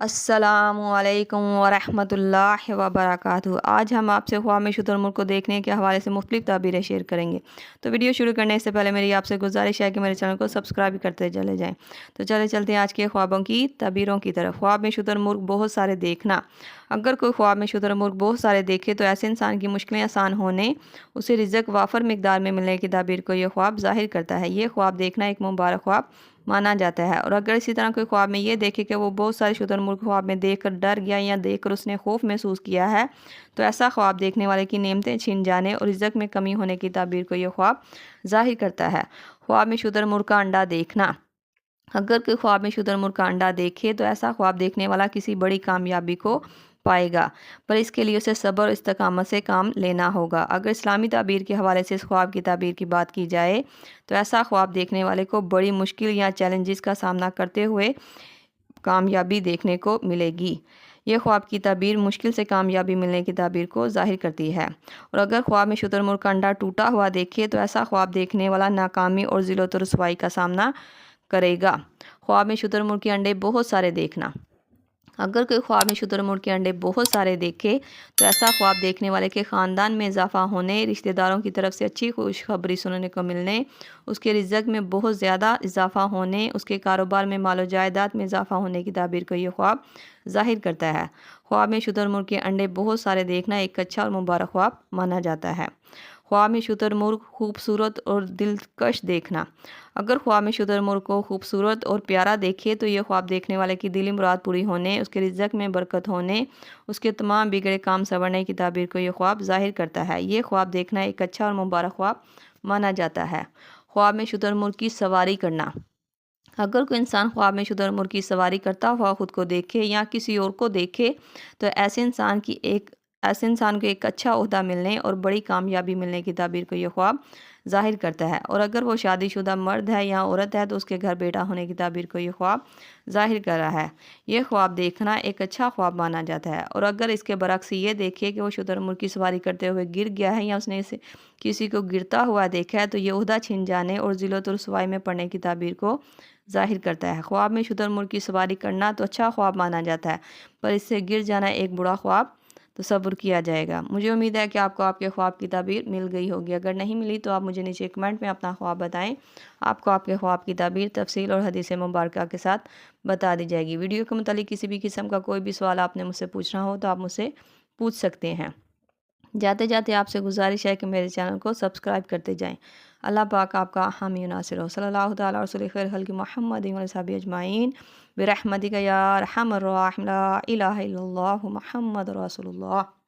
السلام علیکم ورحمۃ اللہ وبرکاتہ۔ آج ہم آپ سے خواب میں شتر ملک کو دیکھنے کے حوالے سے مختلف تعبیریں شیئر کریں گے۔ تو ویڈیو شروع کرنے سے پہلے میری آپ سے گزارش ہے کہ میرے چینل کو سبسکرائب کرتے چلے جائیں۔ تو چلے چلتے ہیں آج کے خوابوں کی تعبیروں کی طرف۔ خواب میں شتر مرغ بہت سارے دیکھنا۔ اگر کوئی خواب میں شتر مرغ بہت سارے دیکھے تو ایسے انسان کی مشکلیں آسان ہونے، اسے رزق وافر مقدار میں ملنے کی تعبیر کو یہ خواب ظاہر کرتا ہے۔ یہ خواب دیکھنا ایک مبارک خواب مانا جاتا ہے۔ اور اگر اسی طرح کوئی خواب میں یہ دیکھے کہ وہ بہت سارے شتر مرغ خواب میں دیکھ کر ڈر گیا یا دیکھ کر اس نے خوف محسوس کیا ہے، تو ایسا خواب دیکھنے والے کی نعمتیں چھین جانے اور عزت میں کمی ہونے کی تعبیر کو یہ خواب ظاہر کرتا ہے۔ خواب میں شتر مرغ کا انڈا دیکھنا۔ اگر کوئی خواب میں شتر مرغ کا انڈا دیکھے تو ایسا خواب دیکھنے والا کسی بڑی کامیابی کو پائے گا۔ پر اس کے لیے اسے صبر اور استقامت سے کام لینا ہوگا۔ اگر اسلامی تعبیر کے حوالے سے اس خواب کی تعبیر کی بات کی جائے تو ایسا خواب دیکھنے والے کو بڑی مشکل یا چیلنجز کا سامنا کرتے ہوئے کامیابی دیکھنے کو ملے گی۔ یہ خواب کی تعبیر مشکل سے کامیابی ملنے کی تعبیر کو ظاہر کرتی ہے۔ اور اگر خواب میں شتر مرغ کا انڈا ٹوٹا ہوا دیکھے تو ایسا خواب دیکھنے والا ناکامی اور ذلت و رسوائی کا سامنا کرے گا۔ خواب میں شتر مرغ کے انڈے بہت سارے دیکھنا۔ اگر کوئی خواب میں شتر مرغ کے انڈے بہت سارے دیکھے، تو ایسا خواب دیکھنے والے کے خاندان میں اضافہ ہونے، رشتہ داروں کی طرف سے اچھی خوشخبری سننے کو ملنے، اس کے رزق میں بہت زیادہ اضافہ ہونے، اس کے کاروبار میں مال و جائیداد میں اضافہ ہونے کی تعبیر کو یہ خواب ظاہر کرتا ہے۔ خواب میں شتر مرغ کے انڈے بہت سارے دیکھنا ایک اچھا اور مبارک خواب مانا جاتا ہے۔ خواب میں شتر مرغ خوبصورت اور دلکش دیکھنا۔ اگر خواب میں شتر مرغ کو خوبصورت اور پیارا دیکھے تو یہ خواب دیکھنے والے کی دلی مراد پوری ہونے، اس کے رزق میں برکت ہونے، اس کے تمام بگڑے کام سنورنے کی تعبیر کو یہ خواب ظاہر کرتا ہے۔ یہ خواب دیکھنا ایک اچھا اور مبارک خواب مانا جاتا ہے۔ خواب میں شتر مرغ کی سواری کرنا۔ اگر کوئی انسان خواب میں شتر مرغ کی سواری کرتا ہوا خود کو دیکھے یا کسی اور کو دیکھے، تو ایسے انسان کی ایک ایسے انسان کو ایک اچھا عہدہ ملنے اور بڑی کامیابی ملنے کی تعبیر کو یہ خواب ظاہر کرتا ہے اور اگر وہ شادی شدہ مرد ہے یا عورت ہے تو اس کے گھر بیٹا ہونے کی تعبیر کو یہ خواب ظاہر کر رہا ہے۔ یہ خواب دیکھنا ایک اچھا خواب مانا جاتا ہے اور اگر اس کے برعکس یہ دیکھے کہ وہ شدر مر کی سواری کرتے ہوئے گر گیا ہے یا اس نے اسے کسی کو گرتا ہوا دیکھا ہے تو یہ عہدہ چھن جانے اور ذلت و رسوائی میں پڑھنے کی تعبیر کو ظاہر کرتا ہے۔ خواب میں شدر مر کی سواری کرنا تو اچھا خواب مانا جاتا ہے پر اس سے گر جانا ایک بڑا خواب تصور کیا جائے گا۔ مجھے امید ہے کہ آپ کو آپ کے خواب کی تعبیر مل گئی ہوگی۔ اگر نہیں ملی تو آپ مجھے نیچے کمنٹ میں اپنا خواب بتائیں۔ آپ کو آپ کے خواب کی تعبیر تفصیل اور حدیث مبارکہ کے ساتھ بتا دی جائے گی۔ ویڈیو کے متعلق کسی بھی قسم کا کوئی بھی سوال آپ نے مجھ سے پوچھنا ہو تو آپ مجھ سے پوچھ سکتے ہیں۔ جاتے جاتے آپ سے گزارش ہے کہ میرے چینل کو سبسکرائب کرتے جائیں۔ اللہ پاک آپ کا حامی ناصر ہو۔ صلی اللہ تعالیٰ رسول خیر حلق محمد صحاب اجمعین۔ برحمتك يا أرحم الراحمين. لا إله إلا الله محمد رسول الله.